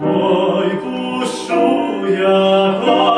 Ой, пущу я